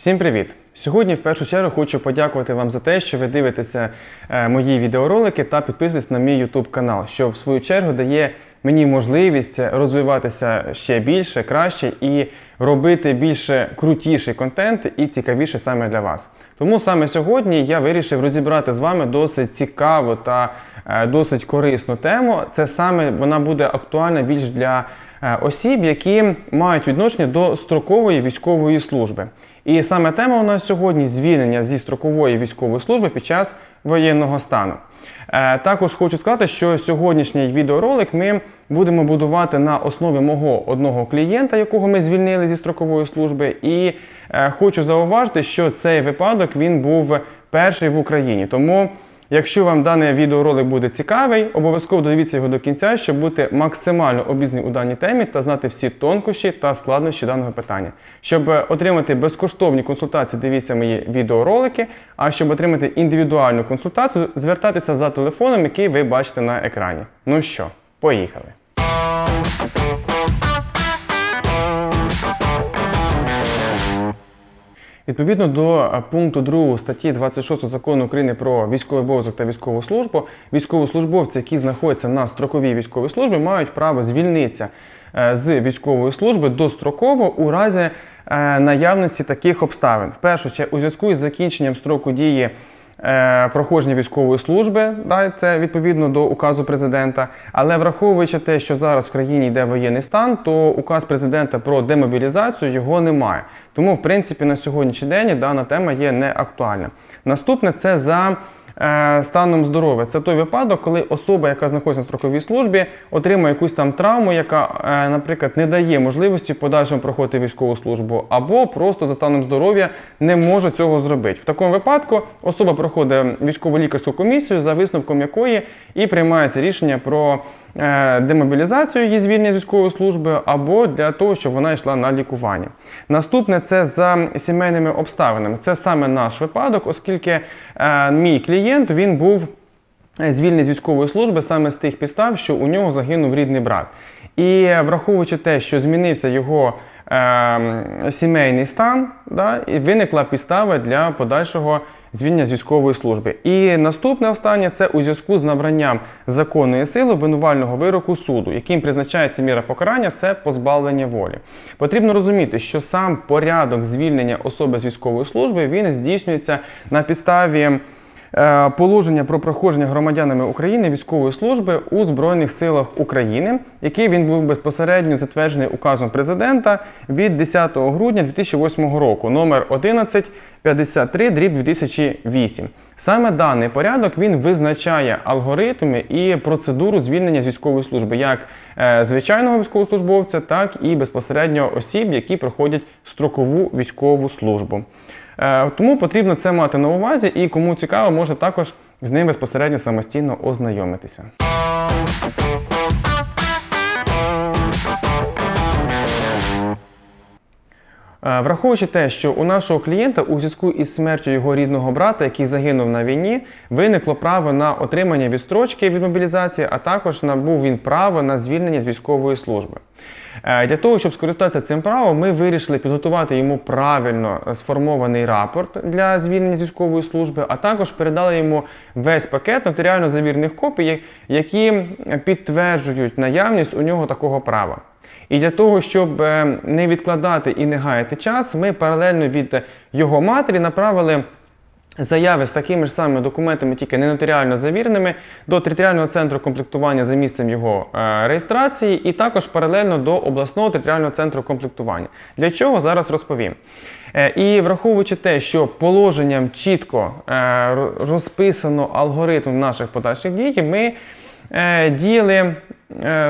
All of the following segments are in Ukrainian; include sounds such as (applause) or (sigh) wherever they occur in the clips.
Всім привіт! Сьогодні в першу чергу хочу подякувати вам за те, що ви дивитеся е, мої відеоролики та підписуєтесь на мій YouTube канал, що в свою чергу дає мені можливість розвиватися ще більше, краще і робити більше крутіший контент і цікавіше саме для вас. Тому саме сьогодні я вирішив розібрати з вами досить цікаву та е, досить корисну тему. Це саме вона буде актуальна більш для е, осіб, які мають відношення до строкової військової служби. І саме тема у нас сьогодні звільнення зі строкової військової служби під час воєнного стану. Е, Також хочу сказати, що сьогоднішній відеоролик ми будемо будувати на основі мого одного клієнта, якого ми звільнили зі строкової служби. І е, хочу зауважити, що цей випадок він був перший в Україні. Тому. Якщо вам даний відеоролик буде цікавий, обов'язково дивіться його до кінця, щоб бути максимально обізнані у даній темі та знати всі тонкощі та складнощі даного питання. Щоб е, отримати безкоштовні консультації, дивіться мої відеоролики. А щоб отримати індивідуальну консультацію, звертайтеся за телефоном, який ви бачите на екрані. Ну що, поїхали! Відповідно до е, пункту 2 статті 26 закону України про військовий обов'язок та військову службу, військовослужбовці, які знаходяться на строковій військовій службі, мають право звільнитися е, з військової служби достроково у разі е, наявності таких обставин. В першу чергу, у зв'язку із закінченням строку дії проходження військової служби, да, це відповідно до указу президента. Але враховуючи те, що зараз в країні йде воєнний стан, то указ президента про демобілізацію його немає. Тому, в принципі, на сьогоднішній день дана тема є не актуальна. Наступне це за е, станом здоров'я. Це той випадок, коли особа, яка знаходиться на строковій службі, отримує якусь там травму, яка, е, наприклад, не дає можливості подальшому проходити військову службу, або просто за станом здоров'я не може цього зробити. В такому випадку особа проходить військово-лікарську комісію, за висновком якої і приймається рішення про е, демобілізацію її звільнення з військової служби, або для того, щоб вона йшла на лікування. Наступне це за сімейними обставинами. Це саме наш випадок, оскільки е, мій клієнт він був звільнений з військової служби саме з тих підстав, що у нього загинув рідний брат. І враховуючи те, що змінився його е, сімейний стан, да, і виникла підстава для подальшого звільнення з військової служби. І наступне останнє це у зв'язку з набранням законної сили обвинувального вироку суду, яким призначається міра покарання, це позбавлення волі. Потрібно розуміти, що сам порядок звільнення особи з військової служби він здійснюється на підставі. Е, Положення про проходження громадянами України військової служби у Збройних силах України, який він був безпосередньо затверджений указом президента від 10 грудня 2008 року, номер 1153 дріб 2008. Саме даний порядок він визначає алгоритми і процедуру звільнення з військової служби, як е, звичайного військовослужбовця, так і безпосередньо осіб, які проходять строкову військову службу. Е, Тому потрібно це мати на увазі, і кому цікаво, може також з ним безпосередньо самостійно ознайомитися. Враховуючи те, що у нашого клієнта у зв'язку із смертю його рідного брата, який загинув на війні, виникло право на отримання відстрочки від мобілізації, а також набув він право на звільнення з військової служби. Е, Для того, щоб скористатися цим правом, ми вирішили підготувати йому правильно сформований рапорт для звільнення з військової служби, а також передали йому весь пакет нотаріально завірених копій, які підтверджують наявність у нього такого права. І для того, щоб е, не відкладати і не гаяти час, ми паралельно від його матері направили заяви з такими ж самими документами, тільки не нотаріально завіреними, до територіального центру комплектування за місцем його е, реєстрації, і також паралельно до обласного територіального центру комплектування. Для чого зараз розповім. Е, І враховуючи те, що положенням чітко розписано алгоритм наших подальших дій, ми діяли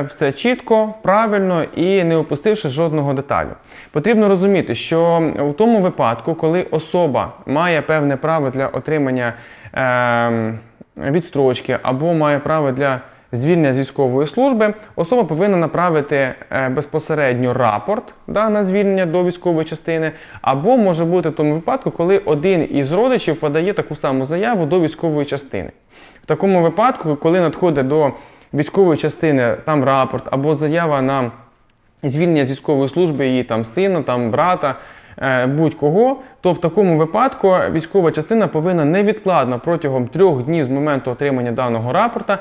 все чітко, правильно і не опустивши жодного деталю. Потрібно розуміти, що у тому випадку, коли особа має певне право для отримання е, відстрочки або має право для звільнення з військової служби, особа повинна направити е, безпосередньо рапорт да, на звільнення до військової частини, або може бути в тому випадку, коли один із родичів подає таку саму заяву до військової частини. В такому випадку, коли надходить до військової частини там рапорт або заява на звільнення з військової служби її там сина, там брата, е, будь-кого, то в такому випадку військова частина повинна невідкладно протягом трьох днів з моменту отримання даного рапорта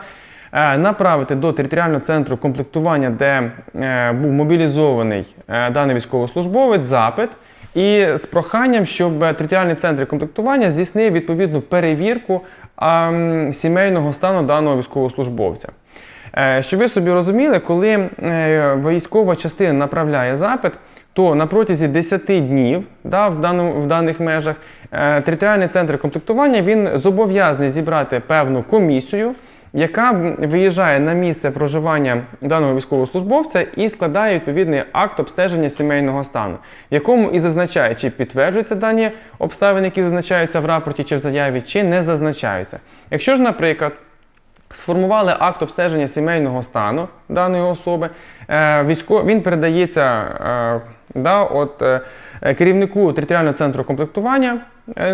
е, направити до територіального центру комплектування, де е, був мобілізований даний військовослужбовець, запит. І з проханням, щоб територіальний центр комплектування здійснив відповідну перевірку сімейного стану даного військовослужбовця. Е, Щоб ви собі розуміли, коли е, військова частина направляє запит, то на протязі 10 днів да, в, даному, в даних межах е, територіальний центр комплектування він зобов'язаний зібрати певну комісію, яка виїжджає на місце проживання даного військовослужбовця і складає відповідний акт обстеження сімейного стану, в якому і зазначає, чи підтверджуються дані обставини, які зазначаються в рапорті чи в заяві, чи не зазначаються. Якщо ж, наприклад, Сформували акт обстеження сімейного стану даної особи. Е, він передається е, да, от, е, керівнику територіального центру комплектування,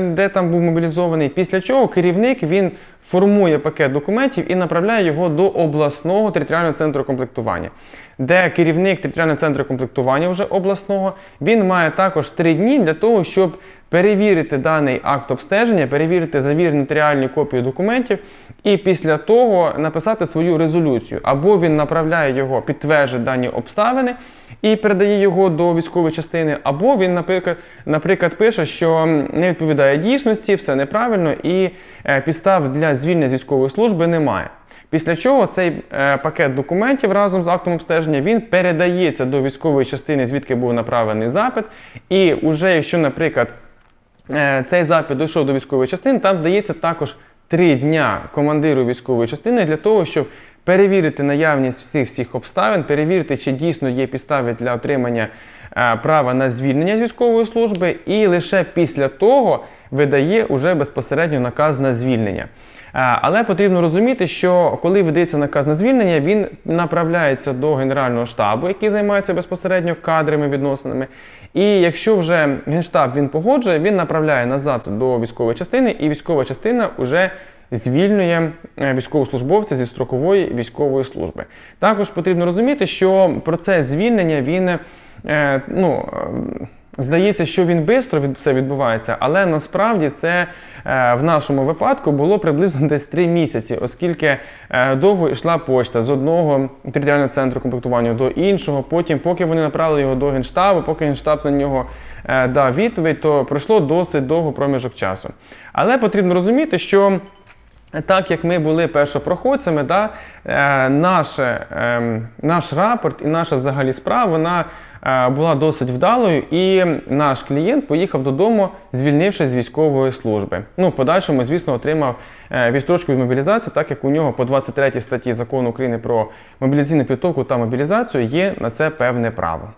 де там був мобілізований. Після чого керівник він формує пакет документів і направляє його до обласного територіального центру комплектування, де керівник територіального центру комплектування вже обласного він має також три дні для того, щоб перевірити даний акт обстеження, перевірити завірені нотаріальні копії документів, і після того написати свою резолюцію. Або він направляє його, підтверджує дані обставини і передає його до військової частини, або він, наприклад пише, що не відповідає дійсності, все неправильно, і е, підстав для звільнення з військової служби немає. Після чого цей е, пакет документів разом з актом обстеження він передається до військової частини, звідки був направлений запит. І вже якщо, наприклад, е, цей запит дійшов до військової частини, там дається також три дня командиру військової частини для того, щоб перевірити наявність всіх всіх обставин, перевірити, чи дійсно є підстави для отримання е, права на звільнення з військової служби, і лише після того видає уже безпосередньо наказ на звільнення. Е, Але потрібно розуміти, що коли видається наказ на звільнення, він направляється до Генерального штабу, який займається безпосередньо кадрами відносинами. І якщо вже Генштаб він погоджує, він направляє назад до військової частини, і військова частина вже звільнює е, військовослужбовця зі строкової військової служби. Також потрібно розуміти, що процес звільнення він е, ну. е, Здається, що він швидко від, все відбувається, але насправді це в нашому випадку було приблизно (laughs) десь 3 місяці, оскільки довго йшла почта з одного територіального центру комплектування до іншого. Потім, поки вони направили його до генштабу, поки генштаб на нього дав відповідь, то пройшло досить довго проміжок часу. Але потрібно розуміти, що так як ми були першопроходцями, да, е, наше, е, наш рапорт і наша взагалі справа вона е, була досить вдалою, і наш клієнт поїхав додому, звільнившись з військової служби. Ну, в подальшому, звісно, отримав е, відстрочку від мобілізації, так як у нього по 23 статті закону України про мобілізаційну підготовку та мобілізацію є на це певне право.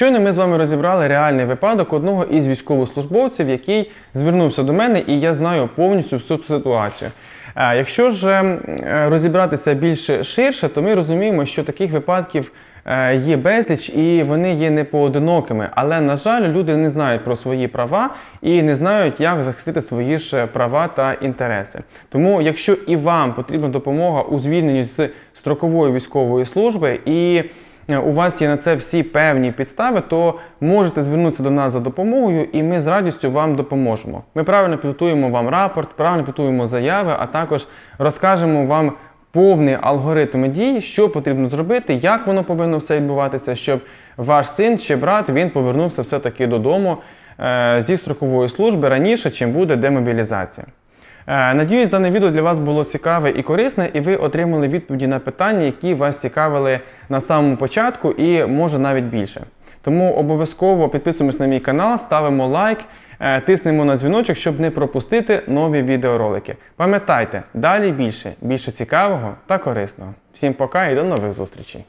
Щойно ми з вами розібрали реальний випадок одного із військовослужбовців, який звернувся до мене, і я знаю повністю всю цю ситуацію. Е, Якщо ж е, розібратися більш ширше, то ми розуміємо, що таких випадків е, є безліч і вони є не поодинокими. Але, на жаль, люди не знають про свої права і не знають, як захистити свої ж права та інтереси. Тому, якщо і вам потрібна допомога у звільненні з строкової військової служби і у вас є на це всі певні підстави, то можете звернутися до нас за допомогою, і ми з радістю вам допоможемо. Ми правильно підготуємо вам рапорт, правильно підготуємо заяви, а також розкажемо вам повний алгоритм дій, що потрібно зробити, як воно повинно все відбуватися, щоб ваш син чи брат він повернувся все-таки додому е, зі строкової служби раніше, чим буде демобілізація. Е, Надіюсь, дане відео для вас було цікаве і корисне, і ви отримали відповіді на питання, які вас цікавили на самому початку, і може навіть більше. Тому обов'язково підписуємось на мій канал, ставимо лайк, е, тиснемо на дзвіночок, щоб не пропустити нові відеоролики. Пам'ятайте, далі більше, більше цікавого та корисного. Всім пока і до нових зустрічей!